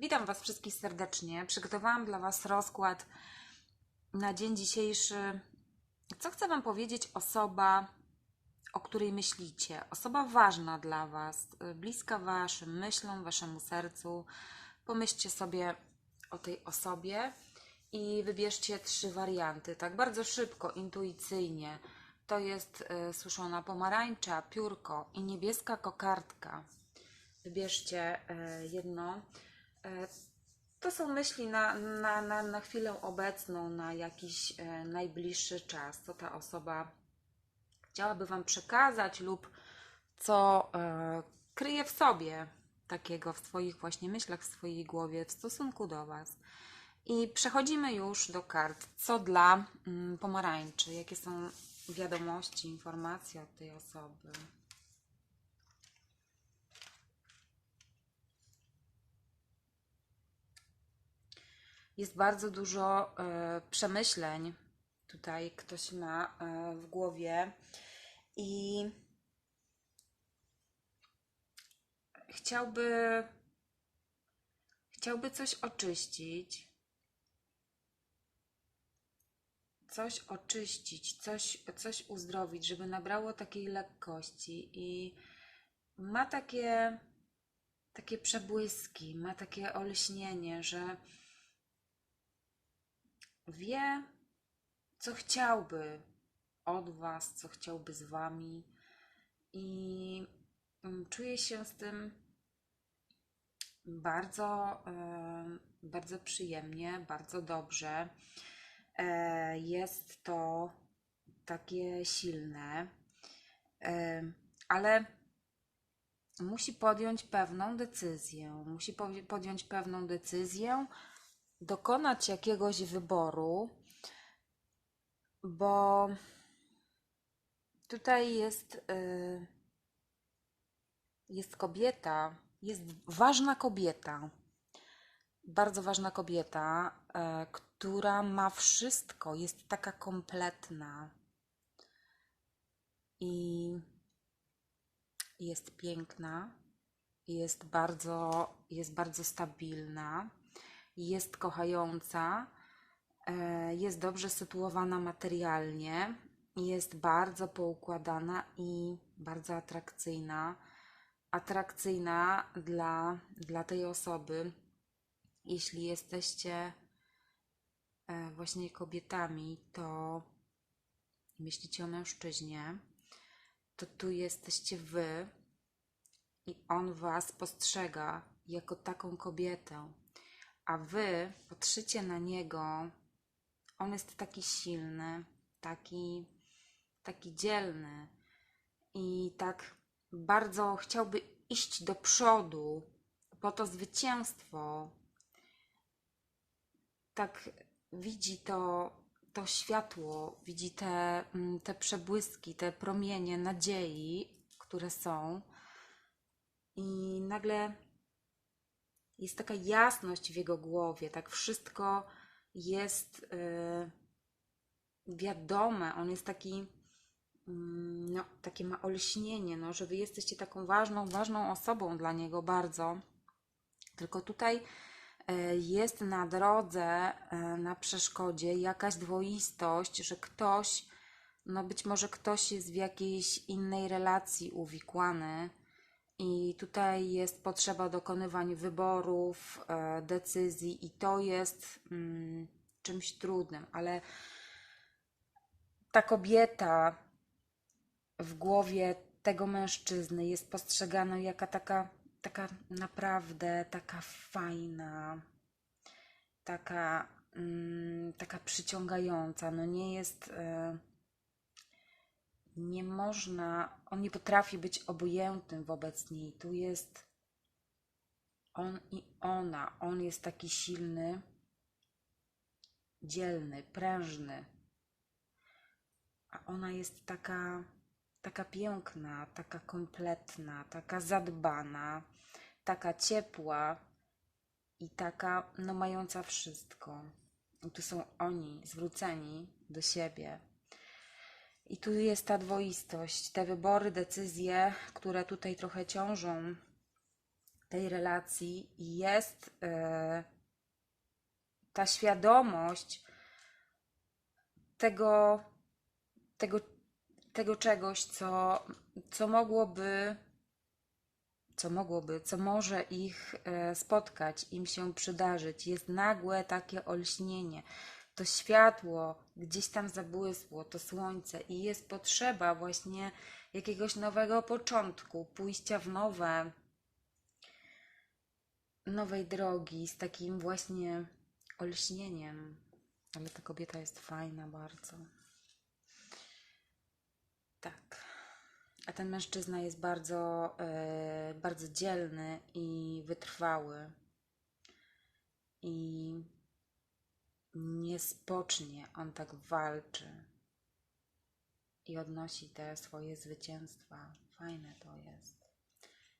Witam Was wszystkich serdecznie. Przygotowałam dla Was rozkład na dzień dzisiejszy. Co chce Wam powiedzieć osoba, o której myślicie? Osoba ważna dla Was, y, bliska Waszym myślom, Waszemu sercu. Pomyślcie sobie o tej osobie i wybierzcie trzy warianty. Tak bardzo szybko, intuicyjnie. To jest y, suszona pomarańcza, piórko i niebieska kokardka. Wybierzcie e, jedno. E, To są myśli na, na, na, na chwilę obecną, na jakiś e, najbliższy czas, co ta osoba chciałaby Wam przekazać lub co e, kryje w sobie takiego, w swoich właśnie myślach, w swojej głowie, w stosunku do Was. I przechodzimy już do kart. Co dla mm, pomarańczy? Jakie są wiadomości, informacje od tej osoby? Jest bardzo dużo e, przemyśleń. Tutaj ktoś ma e, w głowie i chciałby chciałby coś oczyścić. Coś oczyścić, coś, coś uzdrowić, żeby nabrało takiej lekkości i ma takie takie przebłyski, ma takie olśnienie, że wie, co chciałby od Was, co chciałby z Wami i mm, czuje się z tym bardzo, bardzo przyjemnie, bardzo dobrze. E, Jest to takie silne, ale musi podjąć pewną decyzję. Musi podjąć pewną decyzję, dokonać jakiegoś wyboru, bo tutaj jest, y, jest kobieta, jest ważna kobieta, bardzo ważna kobieta, e, która ma wszystko, jest taka kompletna i jest piękna, jest bardzo, jest bardzo stabilna, jest kochająca, e, jest dobrze sytuowana materialnie, jest bardzo poukładana i bardzo atrakcyjna. Atrakcyjna dla, dla tej osoby, jeśli jesteście e, właśnie kobietami, to myślicie o mężczyźnie, to tu jesteście wy i on was postrzega jako taką kobietę, a wy patrzycie na niego. On jest taki silny, taki, taki dzielny i tak bardzo chciałby iść do przodu po to zwycięstwo. Tak widzi to, to światło, widzi te, mm, te przebłyski, te promienie nadziei, które są. I nagle jest taka jasność w jego głowie, tak wszystko jest y, wiadome. On jest taki, mm, no, takie ma olśnienie, no, że wy jesteście taką ważną, ważną osobą dla niego bardzo. Tylko tutaj e, jest na drodze, e, na przeszkodzie jakaś dwoistość, że ktoś, no być może ktoś jest w jakiejś innej relacji uwikłany i tutaj jest potrzeba dokonywania wyborów, e, decyzji i to jest mm, czymś trudnym, ale ta kobieta w głowie tego mężczyzny jest postrzegana jako taka, taka naprawdę taka fajna, taka, mm, taka przyciągająca. No nie jest, e, nie można, on nie potrafi być obojętnym wobec niej. Tu jest on i ona. On jest taki silny, dzielny, prężny a ona jest taka, taka piękna, taka kompletna, taka zadbana, taka ciepła i taka, no, mająca wszystko. I tu są oni zwróceni do siebie. I tu jest ta dwoistość, te wybory, decyzje, które tutaj trochę ciążą tej relacji jest e, ta świadomość tego, tego, tego czegoś, co, co mogłoby, co mogłoby, co może ich e, spotkać, im się przydarzyć. Jest nagłe takie olśnienie. To światło gdzieś tam zabłysło, to słońce, i jest potrzeba właśnie jakiegoś nowego początku, pójścia w nowe, nowej drogi, z takim właśnie olśnieniem. Ale ta kobieta jest fajna bardzo. Tak. A ten mężczyzna jest bardzo, e, bardzo dzielny i wytrwały. I nie spocznie. On tak walczy. I odnosi te swoje zwycięstwa. Fajne to jest.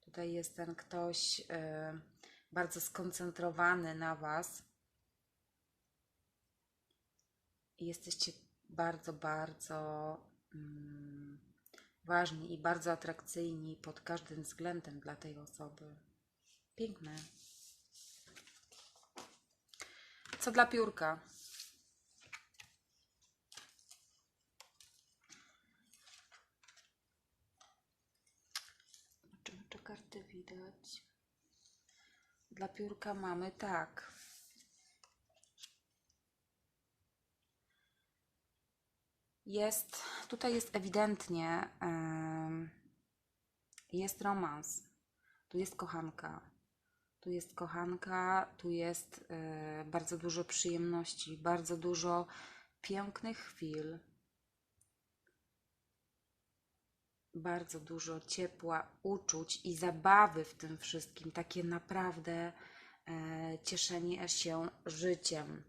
Tutaj jest ten ktoś e, bardzo skoncentrowany na Was. I jesteście bardzo, bardzo mm, ważni i bardzo atrakcyjni pod każdym względem dla tej osoby. Piękne. Co dla piórka? Zobaczymy, czy karty widać. Dla piórka mamy tak. Jest, tutaj jest ewidentnie, em, jest romans, tu jest kochanka, tu jest kochanka, tu jest e, bardzo dużo przyjemności, bardzo dużo pięknych chwil, bardzo dużo ciepła, uczuć i zabawy w tym wszystkim, takie naprawdę e, cieszenie się życiem.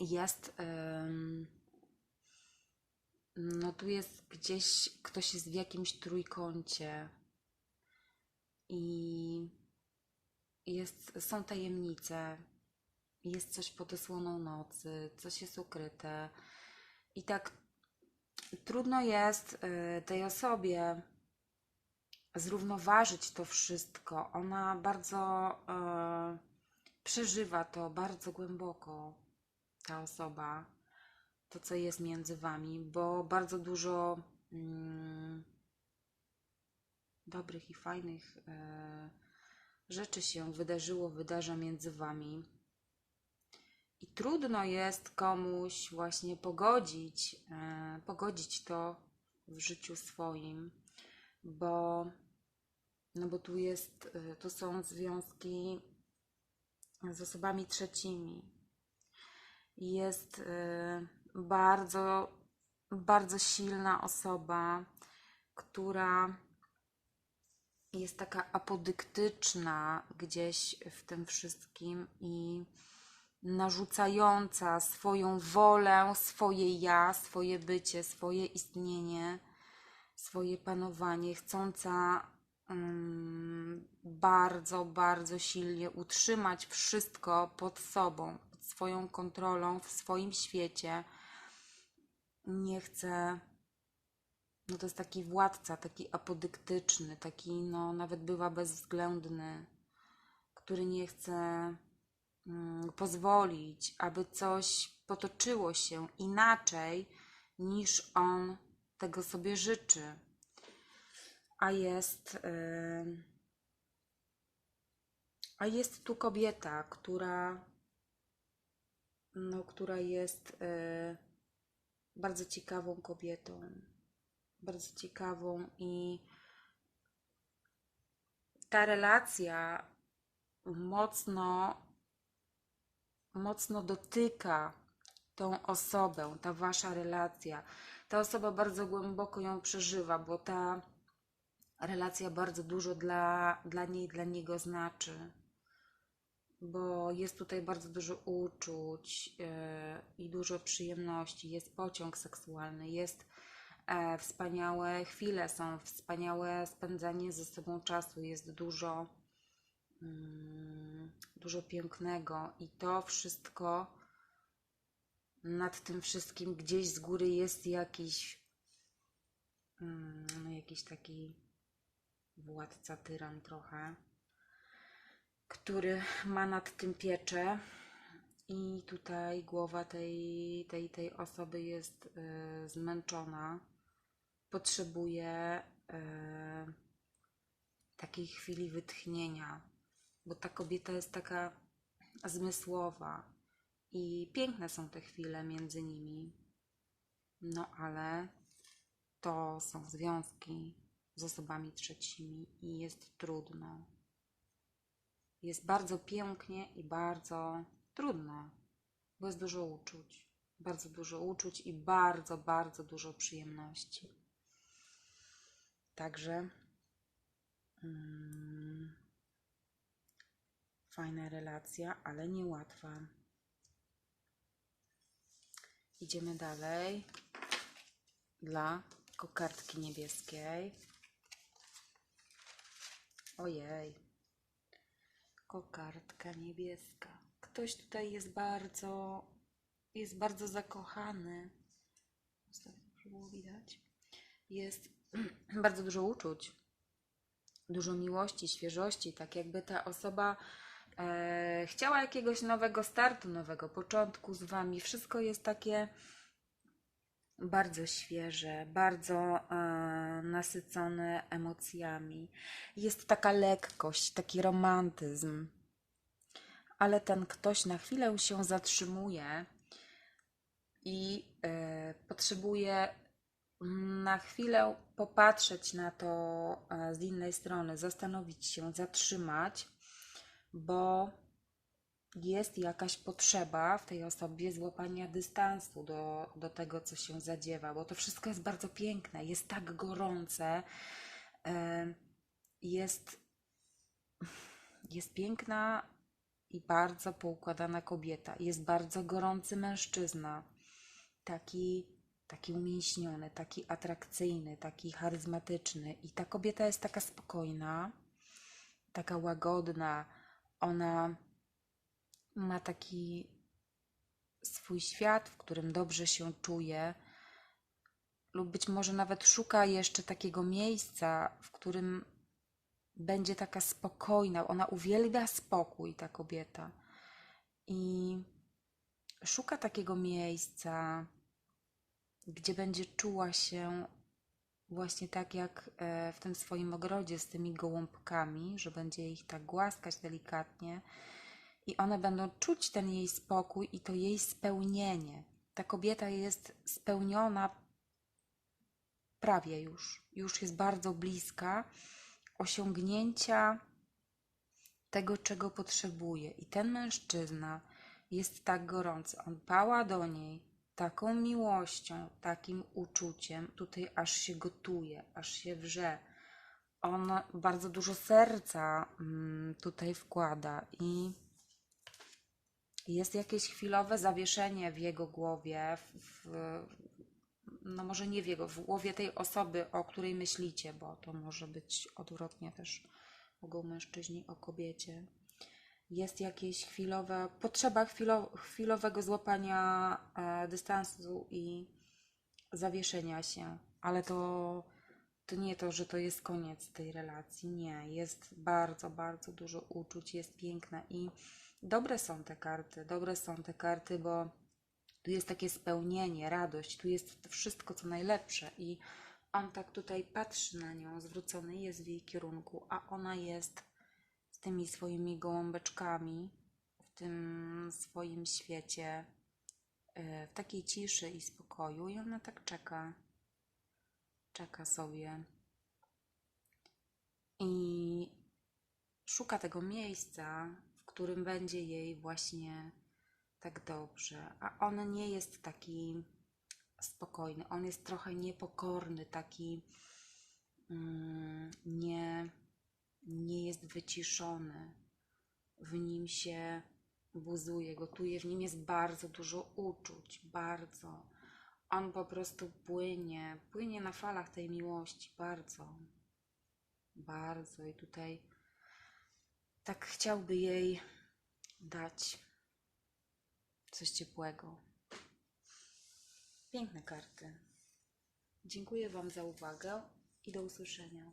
Jest. no tu jest gdzieś, ktoś jest w jakimś trójkącie i jest, są tajemnice, jest coś pod osłoną nocy, coś jest ukryte i tak trudno jest y, tej osobie zrównoważyć to wszystko. Ona bardzo y, przeżywa to bardzo głęboko, ta osoba to, co jest między wami, bo bardzo dużo mm, dobrych i fajnych e, rzeczy się wydarzyło, wydarza między wami. I trudno jest komuś właśnie pogodzić, e, pogodzić to w życiu swoim, bo, no bo tu jest, e, tu są związki z osobami trzecimi. Jest e, bardzo, bardzo silna osoba, która jest taka apodyktyczna gdzieś w tym wszystkim i narzucająca swoją wolę, swoje ja, swoje bycie, swoje istnienie, swoje panowanie, chcąca mm, bardzo, bardzo silnie utrzymać wszystko pod sobą, pod swoją kontrolą, w swoim świecie. Nie chce no to jest taki władca, taki apodyktyczny, taki no nawet bywa bezwzględny, który nie chce mm, pozwolić, aby coś potoczyło się inaczej niż on tego sobie życzy. A jest, ym, a jest tu kobieta, która, no, która jest y, bardzo ciekawą kobietą bardzo ciekawą i ta relacja mocno, mocno dotyka tą osobę, ta wasza relacja. Ta osoba bardzo głęboko ją przeżywa, bo ta relacja bardzo dużo dla, dla niej, dla niego znaczy. Bo jest tutaj bardzo dużo uczuć yy, i dużo przyjemności. Jest pociąg seksualny, jest wspaniałe chwile są, wspaniałe spędzanie ze sobą czasu, jest dużo, mm, dużo pięknego i to wszystko nad tym wszystkim gdzieś z góry jest jakiś, mm, no jakiś taki władca, tyran trochę, który ma nad tym pieczę. I tutaj głowa tej, tej, tej osoby jest e, zmęczona. Potrzebuje e, takiej chwili wytchnienia, bo ta kobieta jest taka zmysłowa i piękne są te chwile między nimi. No ale to są związki z osobami trzecimi i jest trudno. Jest bardzo pięknie i bardzo trudno, bo jest dużo uczuć. Bardzo dużo uczuć i bardzo, bardzo dużo przyjemności. Także mm, fajna relacja, ale niełatwa. Idziemy dalej dla kokardki niebieskiej. Ojej. Kokardka niebieska. Ktoś tutaj jest bardzo, jest bardzo zakochany. Było widać. Jest bardzo dużo uczuć, dużo miłości, świeżości, tak jakby ta osoba e, chciała jakiegoś nowego startu, nowego początku z wami. Wszystko jest takie bardzo świeże, bardzo e, nasycone emocjami. Jest taka lekkość, taki romantyzm. Ale ten ktoś na chwilę się zatrzymuje i e, potrzebuje na chwilę popatrzeć na to e, z innej strony, zastanowić się, zatrzymać, bo jest jakaś potrzeba w tej osobie złapania dystansu do, do tego, co się zadziewa, bo to wszystko jest bardzo piękne, jest tak gorące, e, jest, jest piękna i bardzo poukładana kobieta, jest bardzo gorący mężczyzna, taki, taki umięśniony, taki atrakcyjny, taki charyzmatyczny, i ta kobieta jest taka spokojna, taka łagodna, ona ma taki swój świat, w którym dobrze się czuje, lub być może nawet szuka jeszcze takiego miejsca, w którym będzie taka spokojna. Ona uwielbia spokój, ta kobieta. I szuka takiego miejsca, gdzie będzie czuła się właśnie tak jak e, w tym swoim ogrodzie z tymi gołąbkami, że będzie ich tak głaskać delikatnie i one będą czuć ten jej spokój i to jej spełnienie. Ta kobieta jest spełniona prawie już, już jest bardzo bliska osiągnięcia tego, czego potrzebuje. I ten mężczyzna jest tak gorący, on pała do niej taką miłością, takim uczuciem, tutaj aż się gotuje, aż się wrze. On bardzo dużo serca mm, tutaj wkłada i jest jakieś chwilowe zawieszenie w jego głowie, w, no może nie w jego, w głowie tej osoby, o której myślicie, bo to może być odwrotnie też mogą mężczyźni o kobiecie. Jest jakieś chwilowe, potrzeba chwilo, chwilowego złapania e, dystansu i zawieszenia się, ale to, to nie to, że to jest koniec tej relacji. Nie, jest bardzo, bardzo dużo uczuć, jest piękna i dobre są te karty, dobre są te karty, bo tu jest takie spełnienie, radość, tu jest wszystko co najlepsze i on tak tutaj patrzy na nią, zwrócony jest w jej kierunku, a ona jest tymi swoimi gołąbeczkami w tym swoim świecie, e, w takiej ciszy i spokoju i ona tak czeka, czeka sobie. I szuka tego miejsca, w którym będzie jej właśnie tak dobrze. A on nie jest taki spokojny, on jest trochę niepokorny, taki mm, nie, nie jest wyciszony. W nim się buzuje, gotuje, w nim jest bardzo dużo uczuć, bardzo. On po prostu płynie, płynie na falach tej miłości, bardzo, bardzo. I tutaj tak chciałby jej dać coś ciepłego. Piękne karty. Dziękuję Wam za uwagę i do usłyszenia.